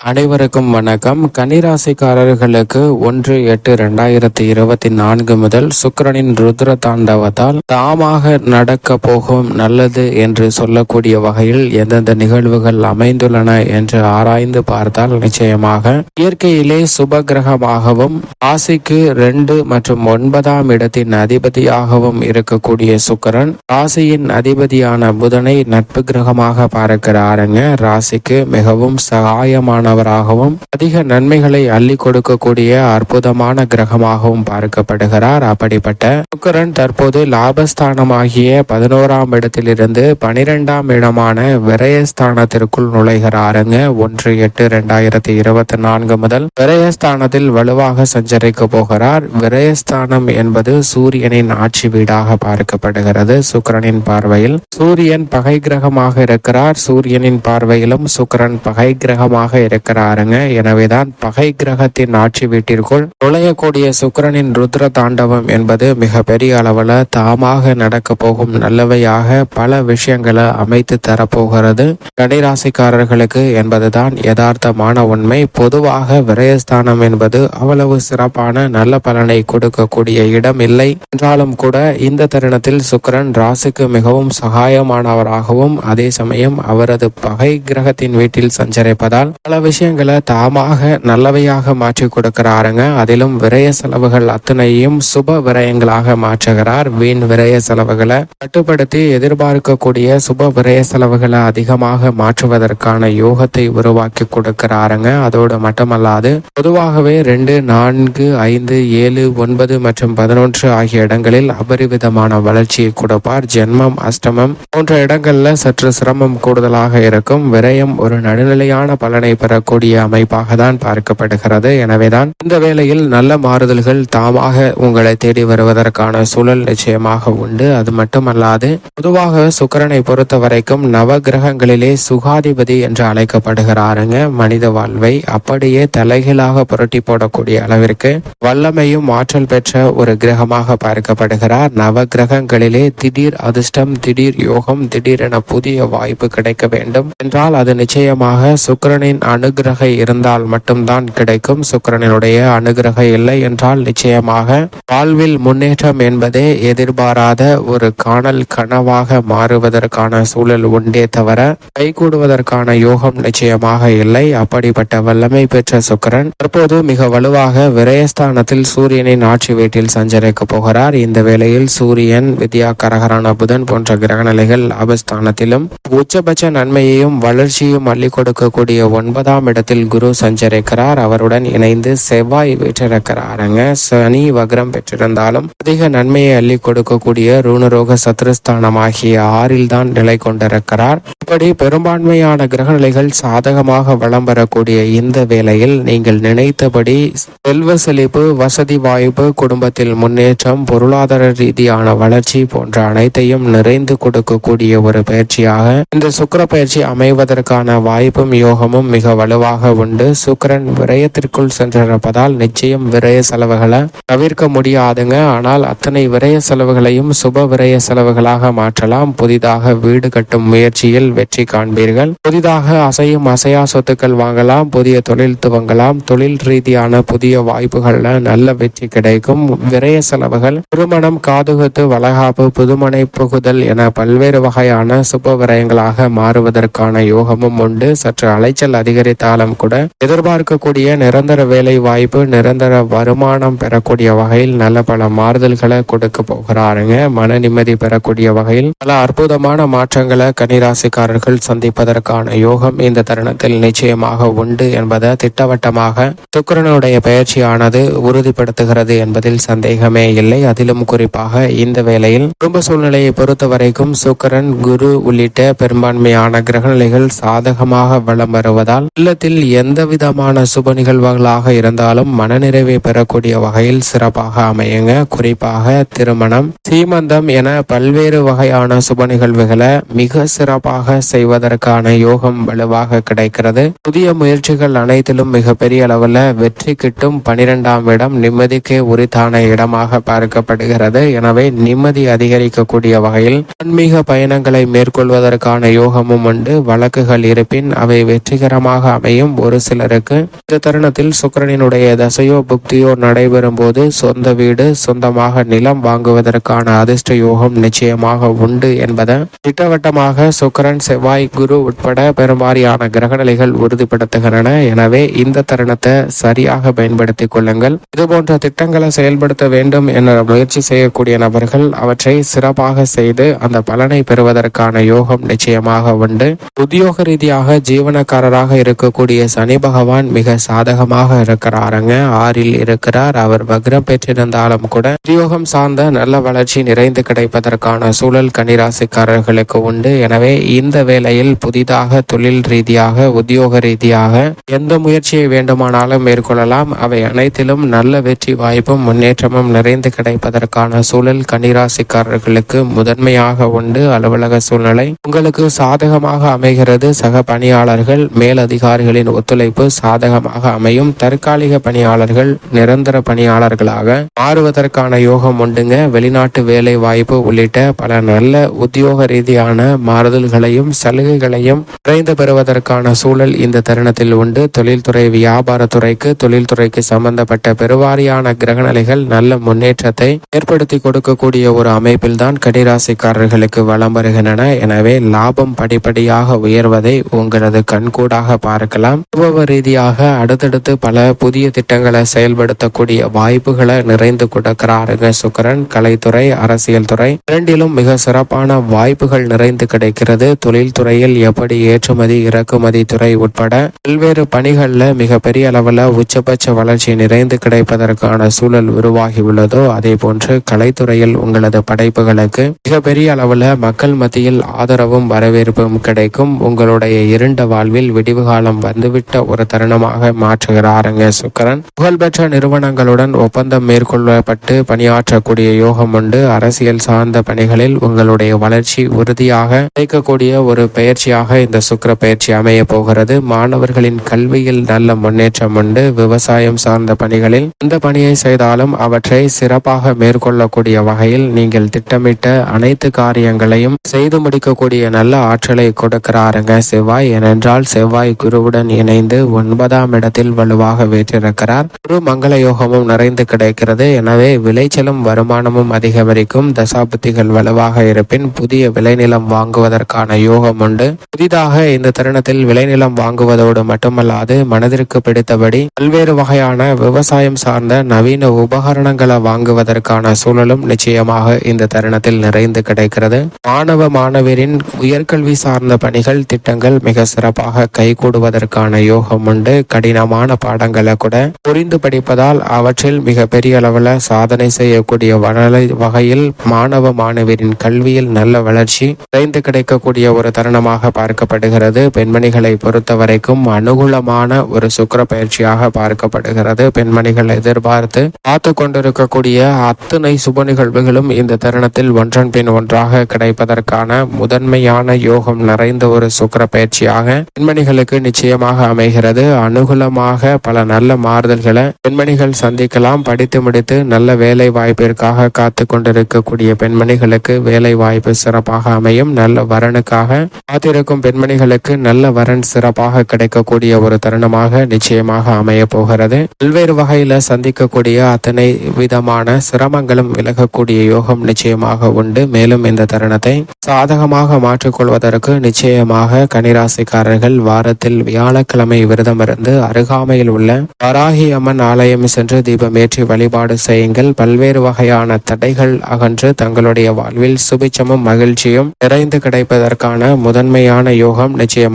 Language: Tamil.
அனைவருக்கும் வணக்கம். கன்னிராசிக்காரர்களுக்கு ஒன்று எட்டு ரெண்டாயிரத்தி இருபத்தி நான்கு முதல் சுக்கரனின் ருத்ர தாண்டவத்தால் தாமாக நடக்க போகும் நல்லது என்று சொல்லக்கூடிய வகையில் எந்தெந்த நிகழ்வுகள் அமைந்துள்ளன என்று ஆராய்ந்து பார்த்தால் நிச்சயமாக இயற்கையிலே சுப கிரகமாகவும் ராசிக்கு ரெண்டு மற்றும் ஒன்பதாம் இடத்தின் அதிபதியாகவும் இருக்கக்கூடிய சுக்கிரன் ராசியின் அதிபதியான புதனை நட்பு கிரகமாக பார்க்கிறாருங்க. ராசிக்கு மிகவும் சகாயமான சகாயமானவராகவும் அதிக நன்மைகளை அள்ளி கொடுக்கக்கூடிய அற்புதமான கிரகமாகவும் பார்க்கப்படுகிறார். அப்படிப்பட்ட சுக்கிரன் தற்போது லாபஸ்தானமாகிய பதினோராம் இடத்திலிருந்து பனிரெண்டாம் இடமான விரயஸ்தானத்திற்குள் நுழைகிறாருங்க. ஒன்று எட்டு இரண்டாயிரத்தி இருபத்தி நான்கு முதல் விரயஸ்தானத்தில் வலுவாக சஞ்சரிக்க போகிறார். விரயஸ்தானம் என்பது சூரியனின் ஆட்சி வீடாக பார்க்கப்படுகிறது. சுக்கிரனின் பார்வையில் சூரியன் பகை கிரகமாக இருக்கிறார். சூரியனின் பார்வையிலும் சுக்கிரன் பகை கிரகமாக இருக்கிறாருங்க எனவேதான் பகை கிரகத்தின் ஆட்சி வீட்டிற்குள் நுழையக்கூடிய சுக்கரனின் ருத்ர தாண்டவம் என்பது மிக பெரிய அளவுல தாமாக நடக்க போகும் நல்லவையாக பல விஷயங்களை அமைத்து தரப்போகிறது. கடிராசிக்காரர்களுக்கு என்பதுதான் யதார்த்தமான உண்மை. பொதுவாக விரயஸ்தானம் என்பது அவ்வளவு சிறப்பான நல்ல பலனை கொடுக்கக்கூடிய இடம் இல்லை. என்றாலும் கூட இந்த தருணத்தில் சுக்கரன் ராசிக்கு மிகவும் சகாயமானவராகவும் அதே சமயம் அவரது பகை கிரகத்தின் வீட்டில் சஞ்சரிப்பதால் பல விஷயங்களை தாமாக நல்லவையாக மாற்றி கொடுக்கிறாருங்க. அதிலும் விரய செலவுகள் அத்தனையும் சுப விரயங்களாக மாற்றுகிறார். வீண் விரய செலவுகளை கட்டுப்படுத்தி எதிர்பார்க்கக்கூடிய சுப விரய செலவுகளை அதிகமாக மாற்றுவதற்கான யோகத்தை உருவாக்கி கொடுக்கிறாருங்க. அதோடு மட்டுமல்லாது பொதுவாகவே ரெண்டு நான்கு ஐந்து ஏழு ஒன்பது மற்றும் பதினொன்று ஆகிய இடங்களில் அபரிவிதமான வளர்ச்சியை கொடுப்பார். ஜென்மம் அஷ்டமம் போன்ற இடங்கள்ல சற்று சிரமம் கூடுதலாக இருக்கும். விரயம் ஒரு நடுநிலையான பலனை பெற வரக்கூடிய அமைப்பாக தான் பார்க்கப்படுகிறது. எனவேதான் இந்த வேளையில் நல்ல மாறுதல்கள் தாமாக உங்களை தேடி வருவதற்கான சூழல் நிச்சயமாக உண்டு. அது மட்டுமல்லாது பொதுவாக சுக்கரனை பொறுத்த வரைக்கும் நவ கிரகங்களிலே சுகாதிபதி என்று அழைக்கப்படுகிறாருங்க. மனித வாழ்வை அப்படியே தலைகீழாக புரட்டி போடக்கூடிய அளவிற்கு வல்லமையும் ஆற்றல் பெற்ற ஒரு கிரகமாக பார்க்கப்படுகிறார். நவ கிரகங்களிலே திடீர் அதிர்ஷ்டம் திடீர் யோகம் திடீரென புதிய வாய்ப்பு கிடைக்க வேண்டும். என்றால் அது நிச்சயமாக சுக்கரனின் அணு அனுகிரக இருந்தால் மட்டும்தான் கிடைக்கும். சுக்கரனினுடைய அனுகிரக இல்லை என்றால் நிச்சயமாக வாழ்வில் முன்னேற்றம் என்பதே எதிர்பாராத ஒரு காணல் கனவாக மாறுவதற்கான சூழல் உண்டே தவிர கைகூடுவதற்கான யோகம் நிச்சயமாக இல்லை. அப்படிப்பட்ட வல்லமை பெற்ற சுக்கிரன் தற்போது மிக வலுவாக விரயஸ்தானத்தில் சூரியனின் ஆட்சி வீட்டில் சஞ்சரிக்க போகிறார். இந்த வேளையில் சூரியன் வித்யா கரகரான புதன் போன்ற கிரகநிலைகள் அபஸ்தானத்திலும் உச்சபட்ச நன்மையையும் வளர்ச்சியும் அள்ளி கொடுக்கக்கூடிய ஒன்பதாம் மூன்றாம் இடத்தில் குரு சஞ்சரிக்கிறார். அவருடன் இணைந்து செவ்வாய் பெற்றிருக்கிறாருங்க சனி வக்ரம் பெற்றிருந்தாலும் அதிக நன்மையை அள்ளி கொடுக்கக்கூடிய ரூணரோக சத்ருஸ்தானம் ஆகிய ஆறில் தான் நிலை கொண்டிருக்கிறார். இப்படி பெரும்பான்மையான கிரகநிலைகள் சாதகமாக வளம் பெறக்கூடிய இந்த வேளையில் நீங்கள் நினைத்தபடி செல்வ செழிப்பு வசதி வாய்ப்பு குடும்பத்தில் முன்னேற்றம் பொருளாதார ரீதியான வளர்ச்சி போன்ற அனைத்தையும் நிறைந்து கொடுக்கக்கூடிய ஒரு பயிற்சியாக இந்த சுக்கர பயிற்சி அமைவதற்கான வாய்ப்பும் யோகமும் மிக வலுவாக உண்டு. சுக்கரன் விரயத்திற்குள் சென்றிருப்பதால் நிச்சயம் விரய செலவுகளை தவிர்க்க முடியாதுங்க. ஆனால் அத்தனை விரய செலவுகளையும் சுப விரய செலவுகளாக மாற்றலாம். புதிதாக வீடு கட்டும் முயற்சியில் வெற்றி காண்பீர்கள். புதிதாக அசையும் அசையா சொத்துக்கள் வாங்கலாம். புதிய தொழில் துவங்கலாம். தொழில் ரீதியான புதிய வாய்ப்புகள்ல நல்ல வெற்றி கிடைக்கும். விரய செலவுகள் திருமணம் காதுகுத்து வளகாப்பு புதுமனை புகுதல் என பல்வேறு வகையான சுப விரயங்களாக மாறுவதற்கான யோகமும் உண்டு. சற்று அலைச்சல் அதிகரி அதிகரித்தாலும் கூட எதிர்பார்க்கக்கூடிய நிரந்தர வேலை வாய்ப்பு நிரந்தர வருமானம் பெறக்கூடிய வகையில் நல்ல பல மாறுதல்களை கொடுக்க போகிறாருங்க. மன நிம்மதி பெறக்கூடிய வகையில் பல அற்புதமான மாற்றங்களை கன்னிராசிக்காரர்கள் சந்திப்பதற்கான யோகம் இந்த தருணத்தில் நிச்சயமாக உண்டு என்பதை திட்டவட்டமாக சுக்கிரனுடைய பயிற்சியானது உறுதிப்படுத்துகிறது என்பதில் சந்தேகமே இல்லை. அதிலும் குறிப்பாக இந்த வேளையில் குடும்ப சூழ்நிலையை பொறுத்த வரைக்கும் சுக்கிரன் குரு உள்ளிட்ட பெரும்பான்மையான கிரகநிலைகள் சாதகமாக வலம் வருவதால் இல்லத்தில் எந்த விதமான சுப நிகழ்வுகளாக இருந்தாலும் மனநிறைவை பெறக்கூடிய வகையில் சிறப்பாக அமையுங்க. குறிப்பாக திருமணம் சீமந்தம் என பல்வேறு வகையான சுப நிகழ்வுகளை மிக சிறப்பாக செய்வதற்கான யோகம் வலுவாக கிடைக்கிறது. புதிய முயற்சிகள் அனைத்திலும் மிகப்பெரிய அளவில் வெற்றி கிட்டும் பனிரெண்டாம் இடம் நிம்மதிக்கே உரித்தான இடமாக பார்க்கப்படுகிறது. எனவே நிம்மதி அதிகரிக்கக்கூடிய வகையில் ஆன்மீக பயணங்களை மேற்கொள்வதற்கான யோகமும் உண்டு. வழக்குகள் இருப்பின் அவை வெற்றிகரமாக அமையும் ஒரு சிலருக்கு இந்த தருணத்தில் சுக்கரனினுடைய தசையோ புக்தியோ நடைபெறும் போது சொந்த வீடு சொந்தமாக நிலம் வாங்குவதற்கான அதிர்ஷ்ட யோகம் நிச்சயமாக உண்டு என்பதை திட்டவட்டமாக சுக்கரன் செவ்வாய் குரு உட்பட பெரும்பாலான கிரகநிலைகள் உறுதிப்படுத்துகின்றன. எனவே இந்த தருணத்தை சரியாக பயன்படுத்திக் கொள்ளுங்கள். இதுபோன்ற திட்டங்களை செயல்படுத்த வேண்டும் என முயற்சி செய்யக்கூடிய நபர்கள் அவற்றை சிறப்பாக செய்து அந்த பலனை பெறுவதற்கான யோகம் நிச்சயமாக உண்டு. உத்தியோக ரீதியாக ஜீவனக்காரராக இருக்கக்கூடிய சனி பகவான் மிக சாதகமாக இருக்கிறாருங்க. ஆறில் இருக்கிறார். அவர் வக்ரம் பெற்றிருந்தாலும் கூட உத்தியோகம் சார்ந்த நல்ல வளர்ச்சி நிறைந்து கிடைப்பதற்கான சூழல் கன்னிராசிக்காரர்களுக்கு உண்டு. எனவே இந்த வேளையில் புதிதாக தொழில் ரீதியாக உத்தியோக ரீதியாக எந்த முயற்சியை வேண்டுமானாலும் மேற்கொள்ளலாம். அவை அனைத்திலும் நல்ல வெற்றி வாய்ப்பும் முன்னேற்றமும் நிறைந்து கிடைப்பதற்கான சூழல் கன்னிராசிக்காரர்களுக்கு முதன்மையாக உண்டு. அலுவலக சூழ்நிலை உங்களுக்கு சாதகமாக அமைகிறது. சக பணியாளர்கள் அதிகாரிகளின் ஒத்துழைப்பு சாதகமாக அமையும். தற்காலிக பணியாளர்கள் நிரந்தர பணியாளர்களாக மாறுவதற்கான யோகம் உண்டுங்க. வெளிநாட்டு வேலை வாய்ப்பு உள்ளிட்ட பல நல்ல உத்தியோக ரீதியான மாறுதல்களையும் சலுகைகளையும் குறைந்து பெறுவதற்கான சூழல் இந்த தருணத்தில் உண்டு. தொழில்துறை வியாபாரத்துறைக்கு தொழில்துறைக்கு சம்பந்தப்பட்ட பெருவாரியான கிரகநிலைகள் நல்ல முன்னேற்றத்தை ஏற்படுத்தி கொடுக்கக்கூடிய ஒரு அமைப்பில் தான் கடிராசிக்காரர்களுக்கு வளம் வருகின்றன. எனவே லாபம் படிப்படியாக உயர்வதை உங்களது கண்கூடாக பார்த்து பார்க்கலாம். அனுபவ ரீதியாக அடுத்தடுத்து பல புதிய திட்டங்களை செயல்படுத்தக்கூடிய வாய்ப்புகளை நிறைந்து கொடுக்கிறாருங்க சுக்கரன். கலைத்துறை அரசியல் துறை இரண்டிலும் மிக சிறப்பான வாய்ப்புகள் நிறைந்து கிடைக்கிறது. தொழில்துறையில் எப்படி ஏற்றுமதி இறக்குமதி துறை உட்பட பல்வேறு பணிகளில் மிக பெரிய அளவில் உச்சபட்ச வளர்ச்சி நிறைந்து கிடைப்பதற்கான சூழல் உருவாகி உள்ளதோ அதே போன்று கலைத்துறையில் உங்களது படைப்புகளுக்கு மிகப்பெரிய அளவில் மக்கள் மத்தியில் ஆதரவும் வரவேற்பும் கிடைக்கும். உங்களுடைய இருண்ட வாழ்வில் விடிவுகால காலம் வந்துவிட்ட ஒரு தருணமாக மாற்றுகிறாருங்க சுக்கரன். புகழ்பெற்ற நிறுவனங்களுடன் ஒப்பந்தம் மேற்கொள்ளப்பட்டு பணியாற்றக்கூடிய யோகம் உண்டு. அரசியல் சார்ந்த பணிகளில் உங்களுடைய வளர்ச்சி உறுதியாக கிடைக்கக்கூடிய ஒரு பயிற்சியாக இந்த சுக்கிர பயிற்சி அமைய போகிறது. மாணவர்களின் கல்வியில் நல்ல முன்னேற்றம் உண்டு. விவசாயம் சார்ந்த பணிகளில் எந்த பணியை செய்தாலும் அவற்றை சிறப்பாக மேற்கொள்ளக்கூடிய வகையில் நீங்கள் திட்டமிட்ட அனைத்து காரியங்களையும் செய்து முடிக்கக்கூடிய நல்ல ஆற்றலை கொடுக்கிறாருங்க செவ்வாய். ஏனென்றால் செவ்வாய் குரு குருவுடன் இணைந்து ஒன்பதாம் இடத்தில் வலுவாக வீற்றிருக்கிறார். குரு மங்கள யோகமும் நிறைந்து கிடைக்கிறது. எனவே விளைச்சலும் வருமானமும் அதிகரிக்கும். தசாபுத்திகள் வலுவாக இருப்பின் புதிய விளைநிலம் வாங்குவதற்கான யோகம் உண்டு. புதிதாக இந்த தருணத்தில் விளைநிலம் வாங்குவதோடு மட்டுமல்லாது மனதிற்கு பிடித்தபடி பல்வேறு வகையான விவசாயம் சார்ந்த நவீன உபகரணங்களை வாங்குவதற்கான சூழலும் நிச்சயமாக இந்த தருணத்தில் நிறைந்து கிடைக்கிறது. மாணவ மாணவரின் உயர்கல்வி சார்ந்த பணிகள் திட்டங்கள் மிக சிறப்பாக கைகூடுவதற்கான யோகம் உண்டு. கடினமான பாடங்களை கூட புரிந்து படிப்பதால் அவற்றில் மிக பெரிய அளவில் சாதனை செய்யக்கூடிய வகையில் மாணவ மாணவியரின் கல்வியில் நல்ல வளர்ச்சி நிறைந்து கிடைக்கக்கூடிய ஒரு தருணமாக பார்க்கப்படுகிறது. பெண்மணிகளை பொறுத்த வரைக்கும் அனுகூலமான ஒரு சுக்கர பயிற்சியாக பார்க்கப்படுகிறது. பெண்மணிகள் எதிர்பார்த்து பார்த்து கொண்டிருக்கக்கூடிய அத்தனை சுப நிகழ்வுகளும் இந்த தருணத்தில் ஒன்றன் பின் ஒன்றாக கிடைப்பதற்கான முதன்மையான யோகம் நிறைந்த ஒரு சுக்கர பயிற்சியாக பெண்மணிகளுக்கு நிச்சயமாக அமைகிறது. அனுகூலமாக பல நல்ல மாறுதல்களை பெண்மணிகள் சந்திக்கலாம். படித்து முடித்து நல்ல வேலை வாய்ப்பிற்காக காத்து கொண்டிருக்கக்கூடிய பெண்மணிகளுக்கு வேலை வாய்ப்பு சிறப்பாக அமையும். நல்ல வரனுக்காக காத்திருக்கும் பெண்மணிகளுக்கு நல்ல வரன் சிறப்பாக கிடைக்கக்கூடிய ஒரு தருணமாக நிச்சயமாக அமைய போகிறது. பல்வேறு வகையில சந்திக்கக்கூடிய அத்தனை விதமான சிரமங்களும் விலகக்கூடிய யோகம் நிச்சயமாக உண்டு. மேலும் இந்த தருணத்தை சாதகமாக மாற்றிக்கொள்வதற்கு நிச்சயமாக கனிராசிக்காரர்கள் வாரத்தில் வியாழக்கிழமை விரதமிருந்து அருகாமையில் உள்ள வராகி அம்மன் ஆலயம் சென்று தீபமேற்றி வழிபாடு செய்யுங்கள். பல்வேறு வகையான தடைகள் அகன்று தங்களுடைய வாழ்வில் சுபிச்சமும் மகிழ்ச்சியும் நிறைந்து கிடைப்பதற்கான முதன்மையான யோகம் நிச்சயம்.